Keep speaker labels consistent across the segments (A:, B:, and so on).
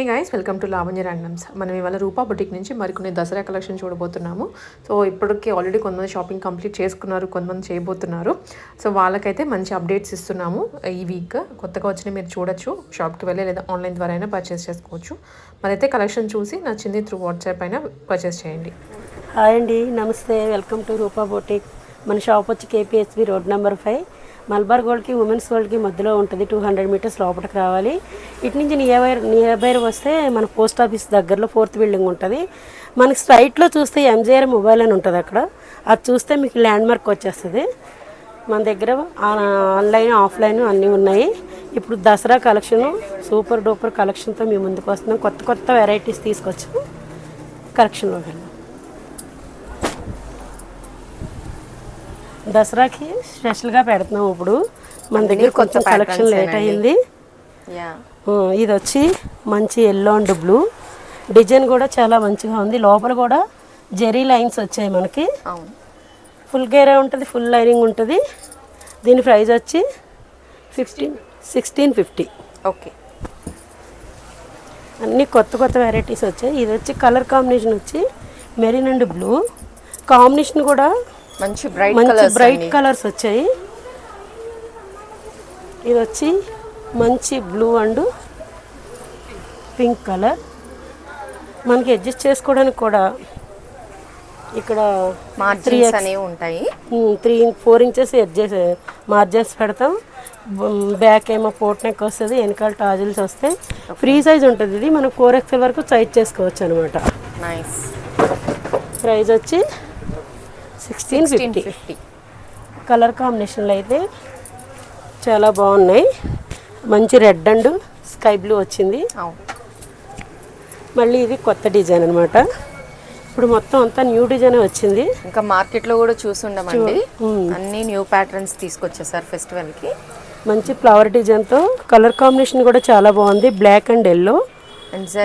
A: Hey guys welcome to Lavanya randoms మనం ఇవాళ Roopa boutique నుంచి మరికొన్ని దసరా కలెక్షన్ చూడబోతున్నాము. సో ఇప్పటికి ఆల్రెడీ కొంతమంది షాపింగ్ కంప్లీట్ చేసుకున్నారు కొంతమంది చేయబోతున్నారు. సో వాళ్ళకైతే మంచి అప్డేట్స్ ఇస్తున్నాము. ఈ వీక్ కొత్తగా వచ్చిన మీరు చూడొచ్చు షాప్కి వెళ్ళి లేదా ఆన్లైన్ ద్వారా అయినా పర్చేస్ చేసుకోవచ్చు. మరైతే కలెక్షన్ చూసి నచ్చింది త్రూ వాట్సాప్ అయినా పర్చేస్ చేయండి.
B: హాయ్ అండి నమస్తే వెల్కమ్ టు రూపా బోటిక్. మన షాప్ వచ్చి KPSB road number five Malabar గోల్డ్కి women's గోల్డ్కి మధ్యలో ఉంటుంది. టూ హండ్రెడ్ మీటర్స్ లోపలికి రావాలి. ఇటు నుంచి నియర్ బై నియర్ వస్తే మన పోస్ట్ ఆఫీస్ దగ్గరలో ఫోర్త్ బిల్డింగ్ ఉంటుంది. మనకి స్ట్రైట్లో చూస్తే ఎంజీఆర్ మొబైల్ అని ఉంటుంది అక్కడ. అది చూస్తే మీకు ల్యాండ్ మార్క్ వచ్చేస్తుంది. మన దగ్గర ఆన్లైన్ ఆఫ్లైన్ అన్నీ ఉన్నాయి. ఇప్పుడు దసరా కలెక్షన్ సూపర్ డూపర్ కలెక్షన్తో మేము ముందుకు వస్తున్నాం. కొత్త కొత్త వెరైటీస్ తీసుకొచ్చాము కలెక్షన్లో వెళ్ళాం. దసరాకి స్పెషల్గా పెడుతున్నాం ఇప్పుడు. మన దగ్గర కొంచెం కలెక్షన్ లేట్ అయింది. ఇది వచ్చి మంచి ఎల్లో అండ్ బ్లూ. డిజైన్ కూడా చాలా మంచిగా ఉంది. లోపల కూడా జెరీ లైన్స్ వచ్చాయి మనకి. ఫుల్ గేరే ఉంటుంది ఫుల్ లైనింగ్ ఉంటుంది. దీని ప్రైస్ వచ్చి ఫిఫ్టీన్ సిక్స్టీన్ ఫిఫ్టీ.
C: ఓకే.
B: అన్ని కొత్త కొత్త వెరైటీస్ వచ్చాయి. ఇది వచ్చి కలర్ కాంబినేషన్ వచ్చి మెరీన్ అండ్ బ్లూ. కాంబినేషన్ కూడా
C: మంచి బ్రైట్
B: మంచి
C: కలర్స్
B: బ్రైట్ కలర్స్ వచ్చాయి. ఇది వచ్చి మంచి బ్లూ అండ్ పింక్ కలర్ మనకి అడ్జస్ట్ చేసుకోవడానికి కూడా ఇక్కడ
C: మార్జిన్స్ అనేవి ఉంటాయి.
B: Three four inches adjust margins పెడతాం. బ్యాక్ ఏమో పోట్ నెక్ వస్తుంది వెనకాల టాజిల్స్ వస్తాయి ఫ్రీ సైజ్ ఉంటుంది. ఇది మనం ఫోర్ ఎక్స్ఎల్ వరకు సైజ్ చేసుకోవచ్చు అనమాట
C: నైస్
B: ప్రైస్ వచ్చి సిక్స్టీన్ ఫిఫ్టీ కలర్ కాంబినేషన్లు అయితే చాలా బాగున్నాయి. మంచి రెడ్ అండ్ స్కై బ్లూ వచ్చింది. మళ్ళీ ఇది కొత్త డిజైన్ అనమాట ఇప్పుడు మొత్తం అంతా న్యూ డిజైన్ వచ్చింది.
C: ఇంకా మార్కెట్లో కూడా చూసుండమండి అన్ని న్యూ ప్యాటర్న్స్ తీసుకొచ్చేసారు ఫెస్టివల్కి.
B: మంచి ఫ్లవర్ డిజైన్తో కలర్ కాంబినేషన్ కూడా చాలా బాగుంది. బ్లాక్ అండ్ ఎల్లో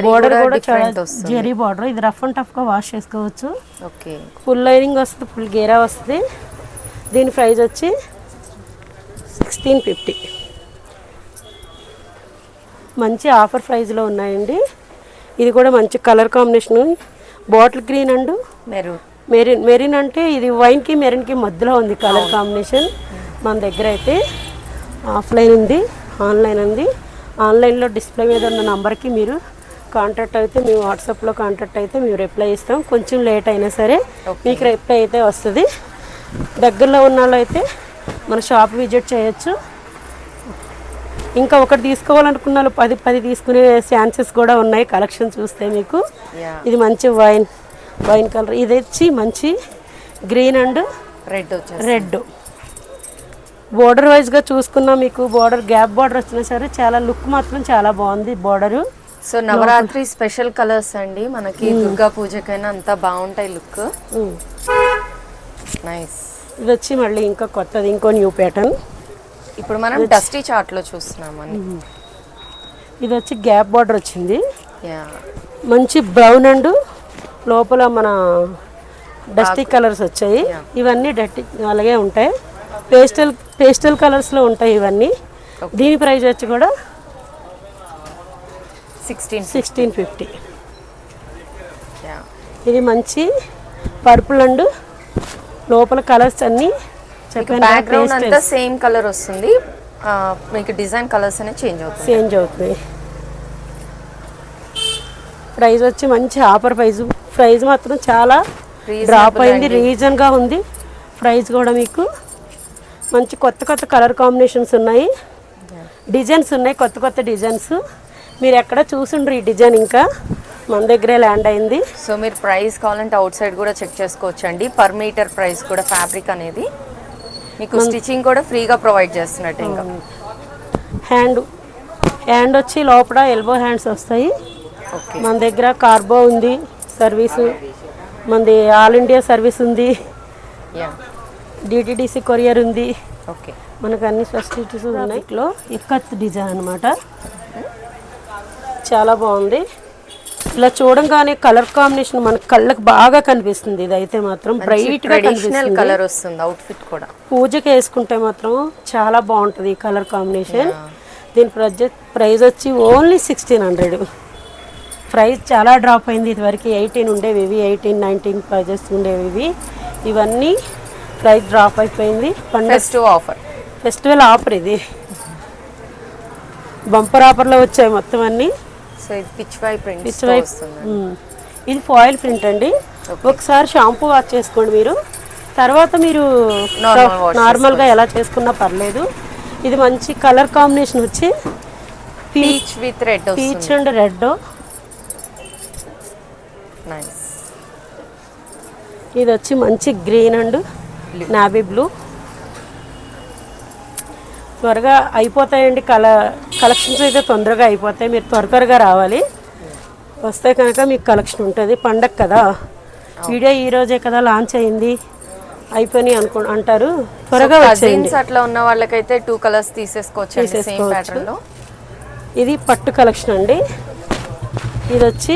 B: బోర్డర్
C: కూడా
B: చాలా జెరీ బార్డర్ ఇది రఫ్ అండ్ టఫ్గా వాష్ చేసుకోవచ్చు.
C: ఓకే
B: ఫుల్ లైనింగ్ వస్తుంది ఫుల్ గేరా వస్తుంది. దీని ప్రైస్ వచ్చి సిక్స్టీన్ ఫిఫ్టీ మంచి ఆఫర్ ప్రైస్లో ఉన్నాయండి. ఇది కూడా మంచి colour combination bottle green and
C: maroon
B: maroon maroon అంటే ఇది వైన్కి మెరిన్కి మధ్యలో ఉంది కలర్ కాంబినేషన్ మన దగ్గర అయితే ఆఫ్లైన్ ఉంది ఆన్లైన్ ఉంది. ఆన్లైన్లో డిస్ప్లే మీద ఉన్న నంబర్కి మీరు కాంటాక్ట్ అయితే మేము వాట్సాప్లో కాంటాక్ట్ అయితే మేము రిప్లై ఇస్తాం. కొంచెం లేట్ అయినా సరే మీకు రిప్లై అయితే వస్తుంది. దగ్గరలో ఉన్న వాళ్ళు అయితే మన షాప్ విజిట్ చేయొచ్చు. ఇంకా ఒకటి తీసుకోవాలనుకున్న వాళ్ళు పది పది తీసుకునే ఛాన్సెస్ కూడా ఉన్నాయి. కలెక్షన్ చూస్తే మీకు. ఇది మంచి వైన్ వైన్ కలర్. ఇది వచ్చి మంచి green and
C: red.
B: Red border వైజ్గా చూసుకున్నా మీకు బోర్డర్ గ్యాప్ బోర్డర్ వచ్చినా సరే చాలా లుక్ మాత్రం చాలా బాగుంది. Border
C: so Navratri special colours అండి. మనకి దుర్గా పూజకైనా అంతా బాగుంటాయి లుక్. నైస్
B: ఇది వచ్చి మళ్ళీ ఇంకా కొత్తది ఇంకో న్యూ ప్యాటర్న్.
C: ఇప్పుడు మనం డస్టీ చార్ట్లో చూస్తున్నామని
B: ఇది వచ్చి గ్యాప్ బార్డర్ వచ్చింది.
C: యా
B: మంచి బ్రౌన్ అండ్ లోపల మన డస్టీ కలర్స్ వచ్చాయి. ఇవన్నీ డట్టి అలాగే ఉంటాయి. పేస్టల్ పేస్టల్ కలర్స్లో ఉంటాయి ఇవన్నీ. దీని ప్రైస్ వచ్చి కూడా
C: సిక్స్టీన్
B: సిక్స్టీన్ ఫిఫ్టీ ఇది మంచి పర్పుల్ అండ్ లోపల కలర్స్ అన్నీ
C: బ్యాక్గ్రౌండ్ అంతా సేమ్ కలర్ వస్తుంది. మీకు డిజైన్ కలర్స్ అనేది చేంజ్ అవుతుంది.
B: చేంజ్ అవుతుంది. ప్రైస్ వచ్చి మంచి ఆఫర్ ప్రైస్ ప్రైస్ మాత్రం చాలా డ్రాప్ అయింది రీజన్గా ఉంది. ప్రైస్ కూడా మీకు మంచి కొత్త కొత్త కలర్ కాంబినేషన్స్ ఉన్నాయి. డిజైన్స్ ఉన్నాయి కొత్త కొత్త డిజైన్స్ మీరు ఎక్కడ చూసుండ్రు ఈ డిజైన్ ఇంకా? మన దగ్గరే ల్యాండ్ అయింది.
C: సో మీరు ప్రైస్ కావాలంటే అవుట్ సైడ్ కూడా చెక్ చేసుకోవచ్చు అండి పర్ మీటర్ ప్రైస్ కూడా ఫ్యాబ్రిక్ అనేది. మీకు స్టిచ్చింగ్ కూడా ఫ్రీగా ప్రొవైడ్ చేస్తున్నట్టు ఇంకా.
B: హ్యాండ్ హ్యాండ్ వచ్చి లోపల ఎల్బో హ్యాండ్స్ వస్తాయి.
C: ఓకే.
B: మన దగ్గర కార్బో ఉంది సర్వీసు. మనది ఆల్ ఇండియా సర్వీస్ ఉంది.
C: యా.
B: డిటిడిసి కొరియర్ ఉంది.
C: ఓకే.
B: మనకు అన్ని ఫెసిలిటీస్ ఉన్నాయి. ఇక్కత్ డిజైన్ అనమాట చాలా బాగుంది. ఇలా చూడంగానే కలర్ కాంబినేషన్ మన కళ్ళకి బాగా కనిపిస్తుంది. ఇది అయితే మాత్రం
C: బ్రైట్గా
B: కనిపిస్తుంది.
C: కలర్ వస్తుంది అవుట్ఫిట్ కూడా.
B: పూజకి వేసుకుంటే మాత్రం చాలా బాగుంటుంది ఈ కలర్ కాంబినేషన్. దీని ప్రజెక్ట్ ప్రైస్ వచ్చి ఓన్లీ సిక్స్టీన్ హండ్రెడ్ ప్రైస్ చాలా డ్రాప్ అయింది ఇదివరకు ఎయిటీన్ ఉండేవి ఇవి ఎయిటీన్ నైన్టీన్ ప్రైజెస్ ఉండేవి ఇవి. ఇవన్నీ ప్రైస్ డ్రాప్ అయిపోయింది. పండగ
C: ఫెస్టివ్ ఆఫర్
B: ఫెస్టివల్ ఆఫర్ ఇది. బంపర్ ఆఫర్లో వచ్చాయి మొత్తం అన్నీ.
C: సో ఇది.
B: ఇది ఫాయిల్ ప్రింట్ అండి. ఒకసారి షాంపూ వాష్ చేసుకోండి మీరు. తర్వాత మీరు నార్మల్గా ఎలా చేసుకున్నా పర్లేదు. ఇది మంచి కలర్ కాంబినేషన్ వచ్చి
C: peach with red
B: peach and red ఇది వచ్చి మంచి గ్రీన్ అండ్ నావీ బ్లూ త్వరగా అయిపోతాయండి. కల కలెక్షన్స్ అయితే తొందరగా అయిపోతాయి. మీరు త్వర త్వరగా రావాలి. వస్తే కనుక మీకు కలెక్షన్ ఉంటుంది. పండగ కదా. వీడియో ఈ రోజే కదా లాంచ్ అయింది. అయిపోయి అనుకు అంటారు. త్వరగా వచ్చేయండి.
C: అట్లా ఉన్న వాళ్ళకైతే టూ కలర్స్ తీసేసుకోవచ్చు.
B: తీసేసుకోవచ్చు. ఇది పట్టు కలెక్షన్ అండి. ఇది వచ్చి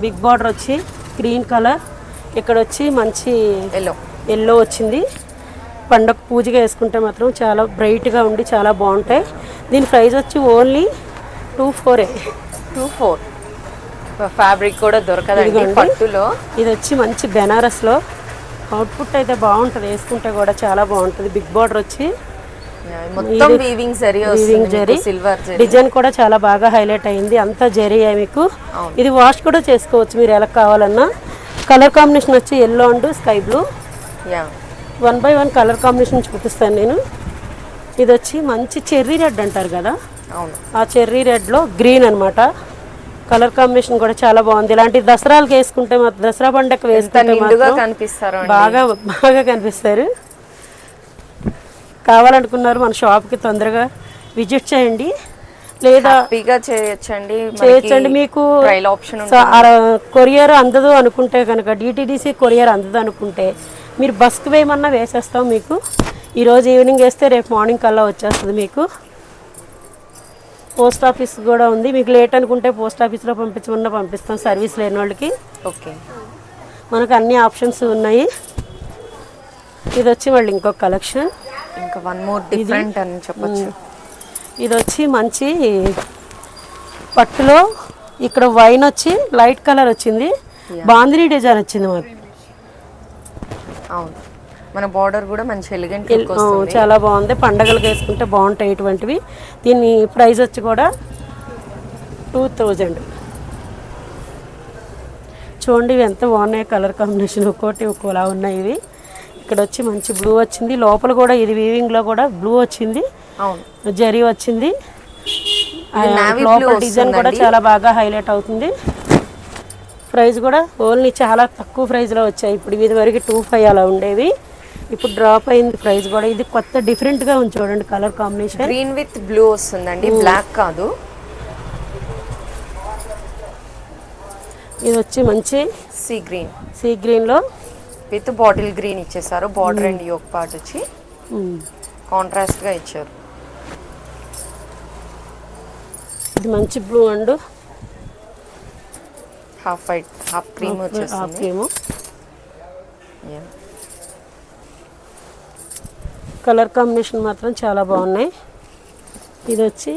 B: బిగ్ బార్డర్ వచ్చి గ్రీన్ కలర్ ఇక్కడ వచ్చి మంచి
C: ఎల్లో
B: ఎల్లో వచ్చింది. పండగ పూజగా వేసుకుంటే మాత్రం చాలా బ్రైట్గా ఉండి చాలా బాగుంటాయి. దీని ప్రైస్ వచ్చి only two ఫోరే
C: two four. Fabric కూడా దొరకదండి. పట్టులో.
B: ఇది వచ్చి మంచి బెనారస్లో. అవుట్పుట్ అయితే బాగుంటుంది వేసుకుంటే కూడా చాలా బాగుంటుంది. బిగ్ బార్డర్ వచ్చి
C: మొత్తం వీవింగ్ జరీ
B: వీవింగ్ జరీ
C: వస్తుంది సిల్వర్ జరీ.
B: డిజైన్ కూడా చాలా బాగా హైలైట్ అయింది. అంతా జరీ మీకు. ఇది వాష్ కూడా చేసుకోవచ్చు మీరు ఎలా కావాలన్నా. కలర్ కాంబినేషన్ వచ్చి yellow and sky blue
C: yeah.
B: One by one colour combination చూపిస్తాను నేను. ఇది వచ్చి మంచి చెర్రీ రెడ్ అంటారు కదా?
C: అవును.
B: ఆ చెర్రీ రెడ్లో గ్రీన్ అన్నమాట. కలర్ కాంబినేషన్ కూడా చాలా బాగుంది. ఇలాంటి దసరాలకు వేసుకుంటే మాత్రం దసరా పండగ వేసుకుంటే
C: కనిపిస్తారో.
B: బాగా బాగా కనిపిస్తారు. కావాలనుకున్నారు మన షాప్కి తొందరగా విజిట్ చేయండి. లేదా
C: చేయొచ్చండి.
B: చేయొచ్చండి. మీకు
C: ఆప్షన్
B: కొరియర్ అందదు అనుకుంటే కనుక డిటీడీసీ కొరియర్ అందదు అనుకుంటే మీరు బస్కి వేయమన్నా వేసేస్తాం మీకు. ఈరోజు ఈవినింగ్ వేస్తే రేపు మార్నింగ్ కల్లా వచ్చేస్తుంది మీకు. పోస్ట్ ఆఫీస్ కూడా ఉంది. మీకు లేట్ అనుకుంటే పోస్ట్ ఆఫీస్లో పంపించమన్నా పంపిస్తాం సర్వీస్ లేని వాళ్ళకి.
C: ఓకే.
B: మనకు అన్ని ఆప్షన్స్ ఉన్నాయి. ఇది వచ్చి మళ్ళీ ఇంకొక కలెక్షన్.
C: ఇంకా వన్ మోర్ డిఫరెంట్ అని చెప్పొచ్చు.
B: ఇది వచ్చి మంచి పట్టులో ఇక్కడ వైన్ వచ్చి లైట్ కలర్ వచ్చింది. బాందిని డిజైన్ వచ్చింది మాకు.
C: అవును. మన బార్డర్ కూడా మంచి ఎలిగెంట్
B: చాలా బాగుంది. పండగలకు వేసుకుంటే బాగుంటాయి ఇటువంటివి. దీని ప్రైస్ వచ్చి కూడా టూ థౌజండ్ చూడండి ఇవి ఎంత బాగున్నాయి. కలర్ కాంబినేషన్ ఒక్కోటి ఒక్కోలా ఉన్నాయి ఇవి. ఇక్కడ వచ్చి మంచి బ్లూ వచ్చింది. లోపల కూడా ఇది వీవింగ్లో కూడా బ్లూ వచ్చింది. జరీ వచ్చింది. లోపల డిజైన్ కూడా. చాలా బాగా హైలైట్ అవుతుంది. ప్రైస్ కూడా ఓన్లీ చాలా తక్కువ ప్రైస్లో వచ్చాయి. ఇప్పుడు ఇది వరకు టూ ఫైవ్ అలా ఉండేవి. ఇప్పుడు డ్రాప్ అయింది ప్రైస్ కూడా. ఇది కొత్త డిఫరెంట్గా ఉంది చూడండి colour combination.
C: Green with blue వస్తుందండి. బ్లాక్ కాదు.
B: ఇది వచ్చి మంచి
C: సీ గ్రీన్.
B: సీ గ్రీన్లో.
C: విత్ బాటిల్ గ్రీన్ ఇచ్చేసారు. బార్డర్ అండ్ యోక్ పార్ట్ వచ్చి. కాంట్రాస్ట్గా ఇచ్చారు.
B: ఇది మంచి blue and
C: half white half cream వచ్చేస్తుంది.
B: క్రీము. కలర్ కాంబినేషన్ మాత్రం చాలా బాగున్నాయి. ఇది వచ్చి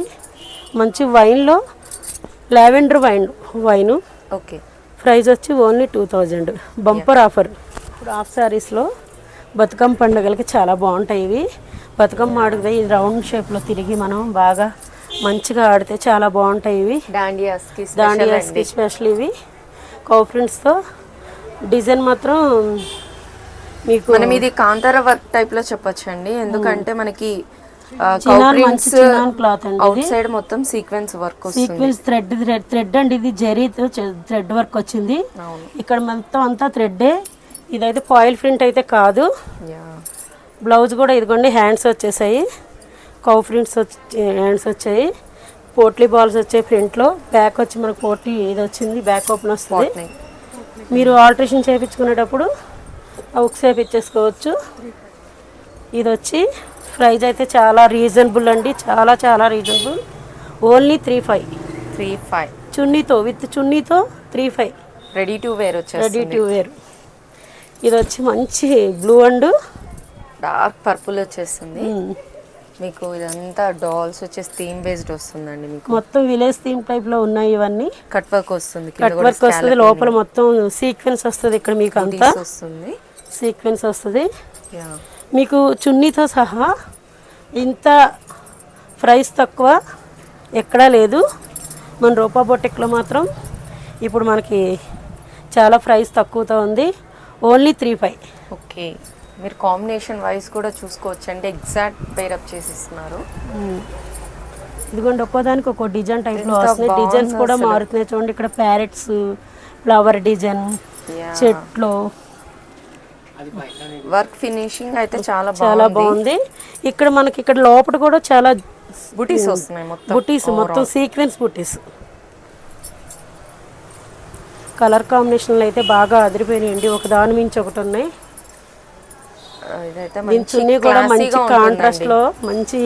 B: మంచి వైన్లో lavender wine wine
C: okay
B: price వచ్చి only two thousand bumper offer ఇప్పుడు హాఫ్ శారీస్లో బతుకమ్మ పండుగలకి చాలా బాగుంటాయి ఇవి. బతుకమ్మ ఆడితే ఇది రౌండ్ షేప్లో తిరిగి మనం బాగా మంచిగా ఆడితే చాలా బాగుంటాయి ఇవి.
C: డాండియాస్కి
B: దాండియాస్కి స్పెషల్ ఇవి. కౌ ప్రింట్స్తో డిజైన్ మాత్రం మీకు
C: మనం ఇది కాంతార వర్క్ టైప్లో చెప్పొచ్చు అండి ఎందుకంటే మనకి
B: క్లాత్ అండి
C: అవుట్ సైడ్ మొత్తం sequence work
B: sequence thread thread అండి ఇది. జరీతో థ్రెడ్ వర్క్ వచ్చింది. ఇక్కడ మొత్తం అంతా థ్రెడ్డే ఇదైతే కాయిల్ ప్రింట్ అయితే కాదు. బ్లౌజ్ కూడా ఇదిగోండి హ్యాండ్స్ వచ్చేసాయి. కౌ ప్రింట్స్ వచ్చి హ్యాండ్స్ వచ్చాయి. పోట్లీ బాల్స్ వచ్చాయి ఫ్రంట్లో బ్యాక్ వచ్చి మనకు పోట్లీ ఇది వచ్చింది బ్యాక్ ఓపెన్ వస్తుంది. మీరు ఆల్ట్రేషన్ చేయించుకునేటప్పుడు ఉక్స్ వేయించేసుకోవచ్చు ఇది వచ్చి ప్రైస్ అయితే చాలా రీజనబుల్ అండి చాలా చాలా reasonable only three five
C: three five
B: చున్నీతో with చున్నీతో three five
C: ready to wear
B: ready
C: వచ్చేస్తుంది
B: టు వేర్ ఇది వచ్చి మంచి బ్లూ అండ్.
C: డార్క్ పర్పుల్ వచ్చేస్తుంది. మీకు ఇదంతా డాల్స్ వచ్చేసి థీమ్ బేస్డ్ వస్తుందండి మీకు.
B: మొత్తం విలేజ్ థీమ్ టైప్లో ఉన్నాయి ఇవన్నీ.
C: కట్ వర్క్ వస్తుంది
B: కట్ వర్క్ వస్తుంది లోపల మొత్తం సీక్వెన్స్ వస్తుంది ఇక్కడ మీకు అంతా.
C: వస్తుంది.
B: సీక్వెన్స్ వస్తుంది. మీకు చున్నీతో సహా ఇంత ప్రైస్ తక్కువ ఎక్కడా లేదు. మన రూపా బొటెక్లో మాత్రం ఇప్పుడు మనకి చాలా ప్రైస్ తక్కువతో ఉంది. ఓన్లీ త్రీ ఫైవ్
C: ఓకే మీరు కాంబినేషన్ వైస్ కూడా చూసుకోవచ్చు. అంటే ఎగ్జాక్ట్ పేరప్ చేసి ఇస్తున్నారు
B: ఇదిగోండి ఒక్కోదానికి ఒక్కో డిజైన్ టైప్లో వస్తున్నాయి. డిజైన్స్ కూడా. మారుతున్నాయి చూడండి. ఇక్కడ ప్యారెట్స్ ఫ్లవర్ డిజైన్. చెట్లు.
C: వర్క్ ఫినిషింగ్ అయితే చాలా
B: చాలా
C: బాగుంది.
B: బాగుంది. ఇక్కడ మనకి ఇక్కడ లోపల కూడా చాలా
C: బుటీస్ వస్తున్నాయి మొత్తం
B: బుటీస్ మొత్తం సీక్వెన్స్ బుటీస్ కలర్ కాంబినేషన్లు అయితే బాగా అదిరిపోయినాయండి. ఒక దాని మించి ఒకటి ఉన్నాయి.
C: ఇదైతే
B: దీని చున్నీ కూడా మంచి కాంట్రాస్ట్లో మంచి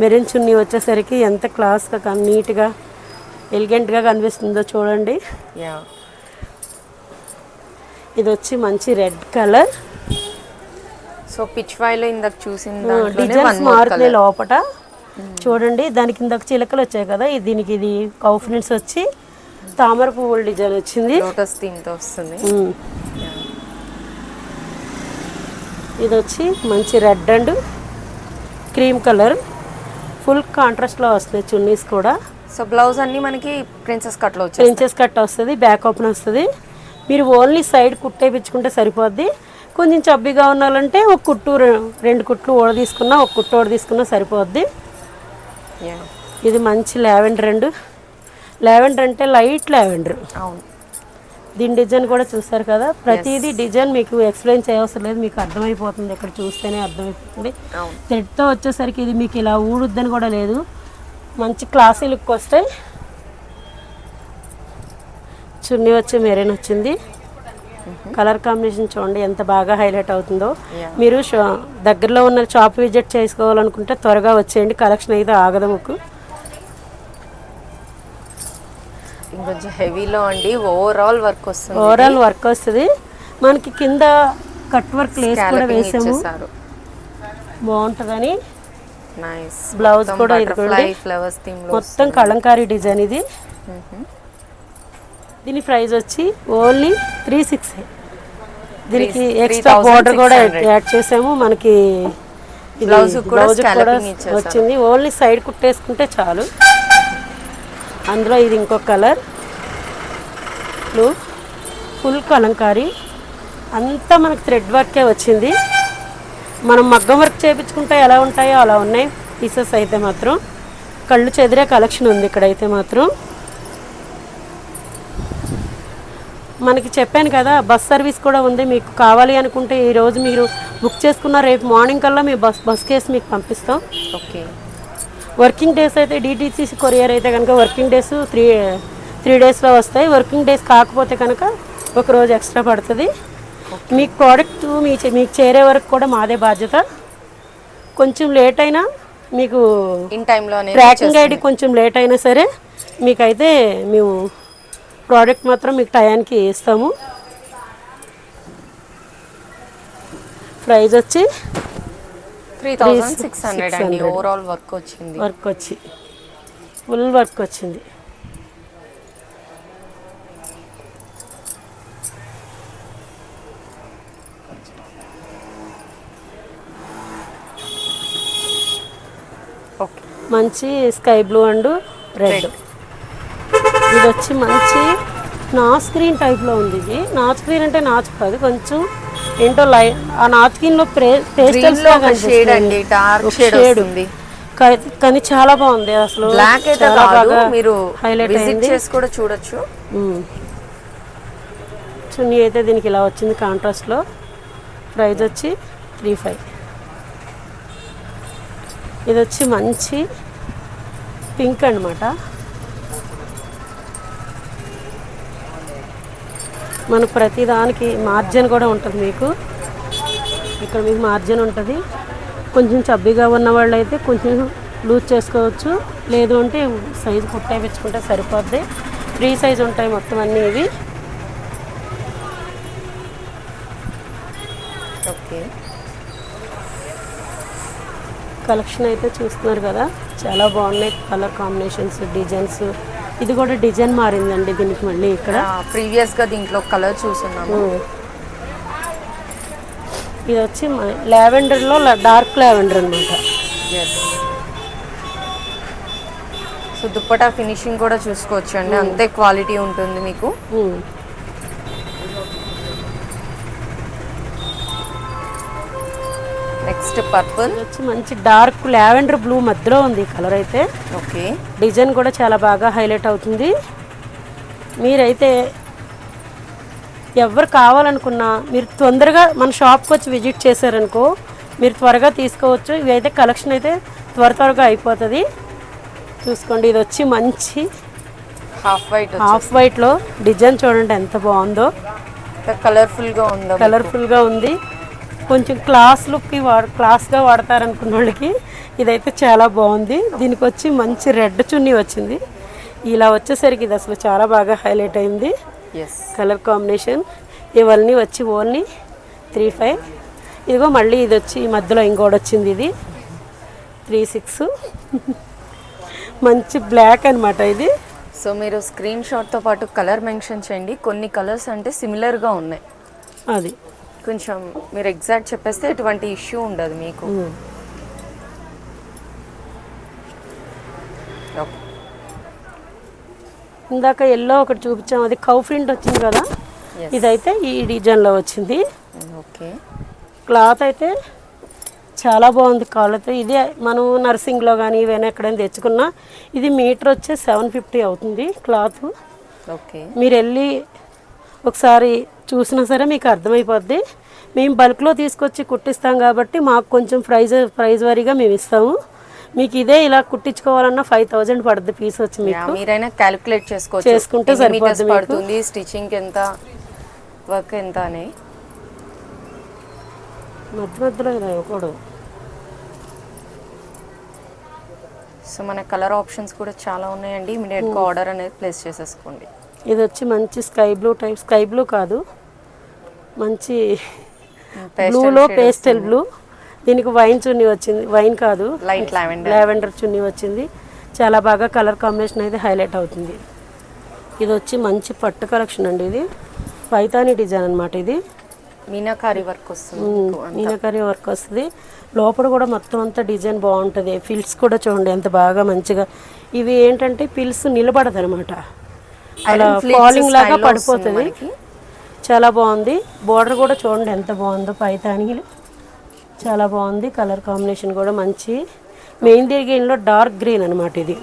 B: మెరూన్ చున్నీ వచ్చేసరికి ఎంత క్లాస్గా నీట్గా ఎలిగెంట్గా కనిపిస్తుందో చూడండి. ఇది వచ్చి మంచి రెడ్ కలర్
C: సో పిచ్ వైలో ఇందాక దాంట్లోనే
B: డిజైన్స్
C: వన్ మోర్
B: మారుతున్నాయి
C: కలర్
B: లోపట. చూడండి దానికి ఇందాక చిలకలు వచ్చాయి కదా దీనికి ఇది కౌ ప్రింట్స్ వచ్చి తామర పువ్వుల డిజైన్ వచ్చింది.
C: లోటస్ థీమ్తో వస్తుంది.
B: ఉమ్. ఇది వచ్చి మంచి red and cream colour. Full కాంట్రాస్ట్లో వస్తుంది చున్నీస్ కూడా.
C: సో బ్లౌజ్ అన్ని మనకి ప్రిన్సెస్ కట్లో వచ్చేస్తాయి.
B: ప్రిన్సెస్ కట్ వస్తుంది బ్యాక్ ఓపెన్ వస్తుంది. మీరు ఓన్లీ సైడ్ కుట్టేపించుకుంటే సరిపోద్ది. కొంచెం చబ్బిగా ఉన్నాలంటే ఒక కుట్టు రెండు కుట్లు ఓడ తీసుకున్నా ఒక కుట్టు ఓడ తీసుకున్నా సరిపోద్ది. ఇది మంచి లావెండర్ అండ్ లావెండర్ అంటే లైట్ లావెండర్.
C: అవును.
B: దీని డిజైన్ కూడా చూసారు కదా? ప్రతిదీ డిజైన్ మీకు ఎక్స్ప్లెయిన్ చేయవసరం లేదు మీకు అర్థమైపోతుంది. ఇక్కడ చూస్తేనే అర్థమైపోతుంది. థ్రెడ్తో వచ్చేసరికి ఇది మీకు ఇలా ఊడుద్దని కూడా లేదు. మంచి క్లాసీ లుక్ వస్తాయి చున్నీ వచ్చి మెరైన్ వచ్చింది. కలర్ కాంబినేషన్ చూడండి ఎంత బాగా హైలైట్ అవుతుందో. మీరు షా- దగ్గరలో ఉన్న షాప్ విజిట్ చేసుకోవాలనుకుంటే త్వరగా వచ్చేయండి. కలెక్షన్ అయితే ఆగదు మీకు
C: ఇంకొంచెం హెవీలో అండి. ఓవరాల్ వర్క్ వస్తుంది.
B: ఓవరాల్ వర్క్ వస్తుంది. మనకి కింద కట్ వర్క్ లేస్ కూడా వేసాము. బాగుంటుందని.
C: నైస్
B: బ్లౌజ్ కూడా.
C: ఫ్లవర్స్
B: మొత్తం కలంకారీ డిజైన్ ఇది. దీని ప్రైస్ వచ్చి ఓన్లీ త్రీ సిక్స్ దీనికి ఎక్స్ట్రా
C: 3600.
B: బోర్డర్ కూడా యాడ్ చేసాము. మనకి
C: Blouse కూడా.
B: వచ్చింది. ఓన్లీ సైడ్ కుట్టేసుకుంటే చాలు. అందులో ఇది ఇంకో కలర్. బ్లూ. ఫుల్ కలంకారీ. అంతా మనకు థ్రెడ్ వర్కే వచ్చింది. మనం మగ్గం వర్క్ చేయించుకుంటే ఎలా ఉంటాయో అలా ఉన్నాయి పీసెస్ అయితే మాత్రం. కళ్ళు చెదిరే కలెక్షన్ ఉంది ఇక్కడైతే మాత్రం. మనకి చెప్పాను కదా బస్ సర్వీస్ కూడా ఉంది. మీకు కావాలి అనుకుంటే ఈరోజు మీరు బుక్ చేసుకున్న రేపు మార్నింగ్ కల్లా మీ బస్ బస్ కేసు మీకు పంపిస్తాం.
C: ఓకే.
B: వర్కింగ్ డేస్ అయితే డిటీసీ కొరియర్ అయితే కనుక వర్కింగ్ డేస్ త్రీ త్రీ డేస్లో వస్తాయి. వర్కింగ్ డేస్ కాకపోతే కనుక ఒక రోజు ఎక్స్ట్రా పడుతుంది. మీకు ప్రోడక్ట్ మీ మీకు చేరే వరకు కూడా మాదే బాధ్యత. కొంచెం లేట్ అయినా మీకు
C: ఇన్ టైంలో
B: ట్రాకింగ్ ఐడి కొంచెం లేట్ అయినా సరే మీకైతే మేము ప్రోడక్ట్ మాత్రం మీకు టయానికి ఇస్తాము. ప్రైస్ వచ్చి
C: త్రీ సిక్స్ హండ్రెడ్ అండి. ఓవరాల్ వర్క్ వచ్చింది.
B: వర్క్ వచ్చి. ఫుల్ వర్క్ వచ్చింది. మంచి స్కై బ్లూ అండ్ రెడ్. ఇది వచ్చి మంచి నాచ్ గ్రీన్ టైప్లో ఉంది ఇది. నాచ్ గ్రీన్ అంటే నాచ్ కాదు కొంచెం ఏంటో లై ఆ నాచ్ గ్రీన్లో
C: గ్రీన్లో ఒక షేడ్ అండి డార్క్ షేడ్ వస్తుంది.
B: కానీ చాలా బాగుంది అసలు.
C: బ్లాక్ అయితే కాదు మీరు
B: హైలైట్
C: విజిట్ చేసి కూడా చూడొచ్చు.
B: చున్నీ అయితే దీనికి ఇలా వచ్చింది కాంట్రాస్ట్లో ప్రైస్ వచ్చి త్రీ ఫైవ్ ఇది వచ్చి మంచి పింక్ అనమాట మనకు ప్రతి దానికి మార్జిన్ కూడా ఉంటుంది మీకు. ఇక్కడ మీకు మార్జిన్ ఉంటుంది. కొంచెం చబ్బిగా ఉన్న వాళ్ళు అయితే కొంచెం లూజ్ చేసుకోవచ్చు. లేదు అంటే సైజు కుట్టాయించుకుంటే సరిపోద్ది. ఫ్రీ సైజ్ ఉంటాయి మొత్తం అన్నీ ఇవి.
C: ఓకే
B: కలెక్షన్ అయితే చూస్తున్నారు కదా. చాలా బాగున్నాయి. కలర్ కాంబినేషన్స్ డిజైన్స్ ఇది కూడా డిజైన్ మారిందండి దీనికి మళ్ళీ ఇక్కడ.
C: ప్రీవియస్గా దీంట్లో కలర్ చూసున్నాము.
B: ఇది వచ్చి లావెండర్లో డార్క్ లావెండర్ అనమాట
C: సో దుప్పటా ఫినిషింగ్ కూడా చూసుకోవచ్చు అండి అంతే క్వాలిటీ ఉంటుంది మీకు. Next purple.
B: వచ్చి మంచి డార్క్ లావెండర్ బ్లూ మధ్యలో ఉంది కలర్ అయితే.
C: ఓకే.
B: డిజైన్ కూడా చాలా బాగా హైలైట్ అవుతుంది. మీరైతే ఎవరు కావాలనుకున్నా మీరు తొందరగా మన షాప్కి వచ్చి విజిట్ చేశారనుకో మీరు త్వరగా తీసుకోవచ్చు. ఇవి అయితే కలెక్షన్ అయితే త్వర త్వరగా అయిపోతుంది. చూసుకోండి ఇది వచ్చి మంచి
C: హాఫ్ వైట్
B: హాఫ్ వైట్లో డిజైన్ చూడండి ఎంత బాగుందో.
C: కలర్ఫుల్గా ఉందా
B: కలర్ఫుల్గా ఉంది. కొంచెం క్లాస్ లుక్కి వాడ క్లాస్గా వాడతారనుకున్న వాళ్ళకి ఇదైతే చాలా బాగుంది. దీనికి వచ్చి మంచి రెడ్ చున్నీ వచ్చింది. ఇలా వచ్చేసరికి ఇది అసలు చాలా బాగా హైలైట్ అయింది. కలర్ కాంబినేషన్ ఇవన్నీ వచ్చి ఓన్లీ త్రీ ఫైవ్ ఇదిగో మళ్ళీ ఇది వచ్చి ఈ మధ్యలో ఇంకోటి వచ్చింది ఇది. త్రీ సిక్స్ మంచి బ్లాక్ అన్నమాట ఇది.
C: సో మీరు స్క్రీన్ షాట్తో పాటు కలర్ మెన్షన్ చేయండి. కొన్ని కలర్స్ అంటే సిమిలర్గా ఉన్నాయి.
B: అది.
C: కొంచెం మీరు ఎగ్జాక్ట్ చెప్పేస్తే ఎటువంటి ఇష్యూ ఉండదు మీకు. ఓకే
B: ఇందాక ఎల్లో ఒకటి చూపించాం. అది కౌ ప్రింట్ వచ్చింది కదా. ఇదైతే ఈ డిజైన్లో వచ్చింది.
C: ఓకే
B: క్లాత్ అయితే చాలా బాగుంది క్లాత్ ఇదే మనం నర్సింగ్లో కానీ ఏవైనా ఎక్కడైనా తెచ్చుకున్నా ఇది మీటర్ వచ్చే సెవెన్ ఫిఫ్టీ అవుతుంది క్లాత్.
C: ఓకే
B: మీరు వెళ్ళి ఒకసారి చూసినా సరే మీకు అర్థమైపోద్ది. మేము బల్క్లో తీసుకొచ్చి కుట్టిస్తాం కాబట్టి మాకు కొంచెం ప్రైజ్ ప్రైజ్ వారీగా మేము ఇస్తాము. మీకు ఇదే ఇలా కుట్టించుకోవాలన్నా ఫైవ్ థౌజండ్ పడుద్ది పీస్ వచ్చి మీకు.
C: మీరైనా క్యాలిక్యులేట్ చేసుకోవచ్చు.
B: చేసుకుంటే మీకు.
C: పడుతుంది స్టిచ్చింగ్ ఎంత వర్క్ ఎంత అని.
B: మధ్య మధ్యలో ఇలా ఇవ్వకూడదు.
C: సో మన కలర్ ఆప్షన్స్ కూడా చాలా ఉన్నాయండి. ఇమీడియట్గా ఆర్డర్ అనేది ప్లేస్ చేసేసుకోండి.
B: ఇది వచ్చి మంచి sky blue type sky blue కాదు. మంచి బ్లూలో పేస్టల్ బ్లూ దీనికి వైన్ చున్నీ వచ్చింది. వైన్ కాదు.
C: లైట్ లావెండర్
B: లావెండర్ చున్నీ వచ్చింది. చాలా బాగా కలర్ కాంబినేషన్ అయితే హైలైట్ అవుతుంది. ఇది వచ్చి మంచి పట్టు కలెక్షన్ అండి ఇది. పైతాని డిజైన్ అనమాట ఇది.
C: మీనాకారి వర్క్ వస్తుంది.
B: మీనకరీ వర్క్ వస్తుంది. లోపల కూడా మొత్తం అంతా డిజైన్ బాగుంటుంది. ఫిల్స్ కూడా చూడండి ఎంత బాగా మంచిగా. ఇవి ఏంటంటే పిల్స్ నిలబడదు అనమాట అలా ఫాలింగ్ లాగా పడిపోతుంది. చాలా బాగుంది. బోర్డర్ కూడా చూడండి ఎంత బాగుందో. పైతానీలు చాలా బాగుంది. కలర్ కాంబినేషన్ కూడా మంచి. మెయిన్ గ్రీన్లో డార్క్ గ్రీన్ అనమాట ఇది.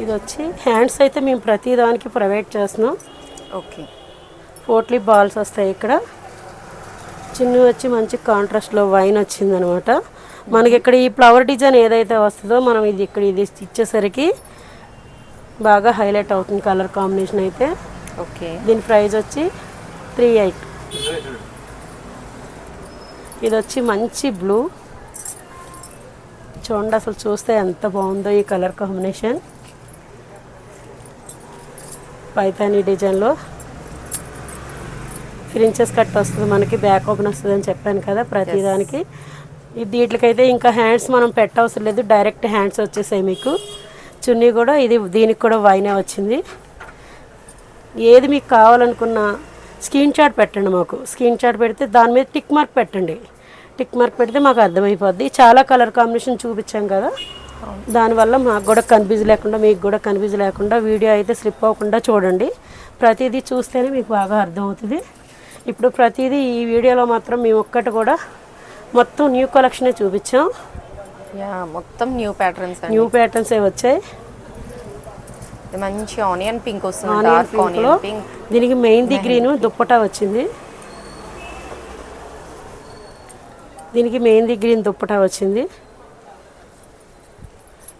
B: ఇది వచ్చి హ్యాండ్స్ అయితే మేము ప్రతి దానికి ప్రొవైడ్ చేస్తున్నాం.
C: ఓకే
B: పోట్లీ బాల్స్ వస్తాయి ఇక్కడ. చిన్న వచ్చి మంచి కాంట్రాస్ట్లో వైన్ వచ్చిందనమాట మనకి ఇక్కడ ఈ ఫ్లవర్ డిజైన్ ఏదైతే వస్తుందో మనం ఇది ఇక్కడ ఇది ఇచ్చేసరికి బాగా హైలైట్ అవుతుంది కలర్ కాంబినేషన్ అయితే.
C: ఓకే.
B: దీని ప్రైస్ వచ్చి త్రీ ఎయిట్. ఇది వచ్చి మంచి బ్లూ. చూడండి అసలు చూస్తే ఎంత బాగుందో ఈ కలర్ కాంబినేషన్. పైతానీ డిజైన్లో. ఫ్రించెస్ కట్ వస్తుంది మనకి బ్యాక్ ఓపెన్ వస్తుంది అని చెప్పాను కదా ప్రతిదానికి. వీటికైతే ఇంకా హ్యాండ్స్ మనం పెట్టవసరం లేదు డైరెక్ట్ హ్యాండ్స్ వచ్చేసాయి మీకు. చున్నీ కూడా ఇది దీనికి కూడా వైనే వచ్చింది. ఏది మీకు కావాలనుకున్న స్క్రీన్ షాట్ పెట్టండి మాకు. స్క్రీన్ షాట్ పెడితే దాని మీద టిక్ మార్క్ పెట్టండి. టిక్ మార్క్ పెడితే మాకు అర్థమైపోద్ది. చాలా కలర్ కాంబినేషన్ చూపించాం కదా. దానివల్ల మాకు కూడా కన్ఫ్యూజ్ లేకుండా మీకు కూడా కన్ఫ్యూజ్ లేకుండా వీడియో అయితే స్లిప్ అవ్వకుండా చూడండి. ప్రతిదీ చూస్తేనే మీకు బాగా అర్థమవుతుంది. ఇప్పుడు ప్రతిదీ ఈ వీడియోలో మాత్రం మేము ఒక్కటి కూడా మొత్తం న్యూ కలెక్షనే చూపించాం.
C: యా మొత్తం న్యూ ప్యాటర్న్స్
B: న్యూ ప్యాటర్న్సే వచ్చాయి?
C: ఇది మంచి ఆనియన్ పింక్ వస్తుంది డార్క్ ఆనియన్ పింక్
B: దీనికి మెహందీ గ్రీన్ దుప్పటా వచ్చింది. దీనికి మెహందీ గ్రీన్ దుప్పటా వచ్చింది.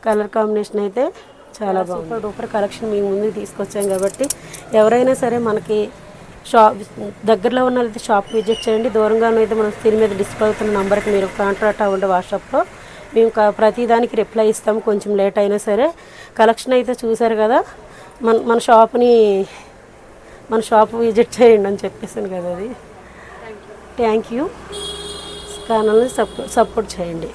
B: కలర్ కాంబినేషన్ అయితే చాలా బాగుంది. సూపర్ డూపర్ కలెక్షన్ మీ ముందుకు తీసుకొచ్చాం కాబట్టి ఎవరైనా సరే మనకి షాప్ దగ్గరలో ఉన్న షాప్ విజిట్ చేయండి. దూరంగా అయితే మన స్క్రీన్ మీద డిస్ప్లే అవుతున్న నెంబర్కి మీరు కాంటాక్ట్ అవ్వండి వాట్సాప్లో మేము ప్రతిదానికి రిప్లై ఇస్తాము కొంచెం లేట్ అయినా సరే. కలెక్షన్ అయితే చూసారు కదా. మన మన షాప్ని మన షాప్ విజిట్ చేయండి అని చెప్పేసాను కదా అది. థ్యాంక్ యూ ఛానల్ని సపోర్ట్ సపోర్ట్ చేయండి.